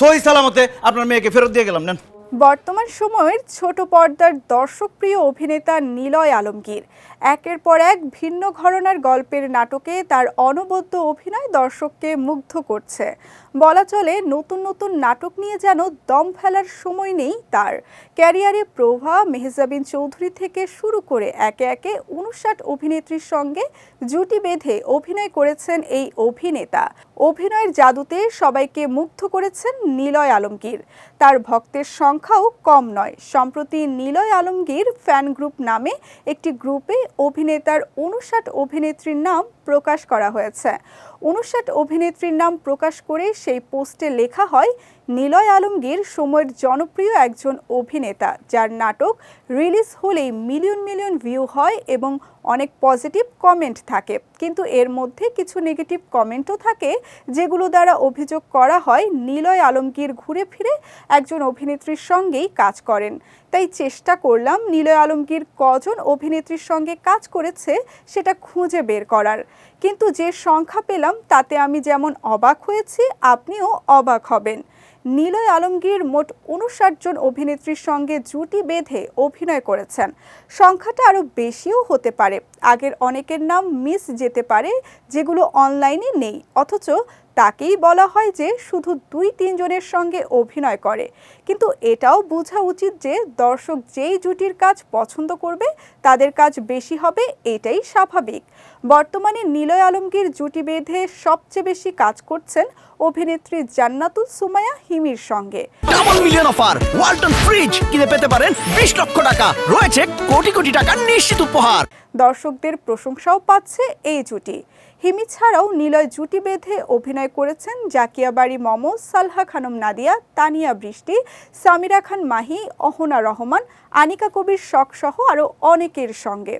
সহি সালামতে আপনার মেয়েকে ফেরত দিয়ে গেলাম নেন। বর্তমান সময়ের ছোট পর্দার দর্শকপ্রিয় অভিনেতা নিলয় আলমগীর। একের পর এক ভিন্ন ঘরনার গল্পের নাটকে তার অনবদ্য অভিনয় দর্শককে মুগ্ধ করছে। বলা চলে, নতুন নতুন নাটক নিয়ে যেন দম ফেলার সময় নেই তার। ক্যারিয়ারে প্রভা, মেহজাবিন চৌধুরী থেকে শুরু করে একে একে উনষাট অভিনেত্রীর সঙ্গে জুটি বেঁধে অভিনয় করেছেন এই অভিনেতা। অভিনয়ের জাদুতে সবাইকে মুগ্ধ করেছেন নিলয় আলমগীর। তার ভক্তের সংখ্যাও কম নয়। সম্প্রতি নিলয় আলমগীর ফ্যান গ্রুপ নামে একটি গ্রুপে অভিনেতার উনষাট অভিনেত্রীর নাম প্রকাশ করা হয়েছে। উনষাট অভিনেত্রীর নাম প্রকাশ করে সেই পোস্টে লেখা হয়, নিলয় আলমগীর সময়ের জনপ্রিয় একজন অভিনেতা, যার নাটক রিলিজ হলেই মিলিয়ন মিলিয়ন ভিউ হয় এবং অনেক পজিটিভ কমেন্ট থাকে। কিন্তু এর মধ্যে কিছু নেগেটিভ কমেন্টও থাকে, যেগুলো দ্বারা অভিযোগ করা হয় নিলয় আলমগীর ঘুরে ফিরে একজন অভিনেত্রীর সঙ্গেই কাজ করেন। তাই চেষ্টা করলাম নিলয় আলমগীর কজন অভিনেত্রীর সঙ্গে কাজ করেছে সেটা খুঁজে বের করার। কিন্তু যে সংখ্যা পেলাম তাতে আমি যেমন অবাক হয়েছি, আপনিও অবাক হবেন। নীলয় আলমগীর মোট উনষাট জন অভিনেত্রীর সঙ্গে জুটি বেঁধে অভিনয় করেছেন। সংখ্যাটা আরও বেশিও হতে পারে। আগের অনেকের নাম মিস যেতে পারে, যেগুলো অনলাইনে নেই। অথচ তাকেই বলা হয় যে শুধু দুই তিনজনের সঙ্গে অভিনয় করে। কিন্তু এটাও বোঝা উচিত যে দর্শক যেই জুটির কাজ পছন্দ করবে তাদের কাজ বেশি হবে এটাই স্বাভাবিক। বর্তমানে নিলয় আলমগীর জুটি বেঁধে সবচেয়ে বেশি কাজ করছেন অভিনেত্রী জান্নাতুল সুমায়া হিমির সঙ্গে। Double million offer Walton fridge কিনে পেতে পারেন বিশ লক্ষ টাকা। রয়েছে কোটি কোটি টাকার নিশ্চিত উপহার। দর্শকদের প্রশংসাও পাচ্ছে এই জুটি। হিমি ছাড়াও নিলয় জুটি বেঁধে অভিনয় করেছেন জাকিয়া বাড়ি মমো, সালহা খানম নাদিয়া, তানিয়া বৃষ্টি, সামিরা খান মাহি, অহনা রহমান, আনিকা কবির শখ সহ আরও অনেকের সঙ্গে।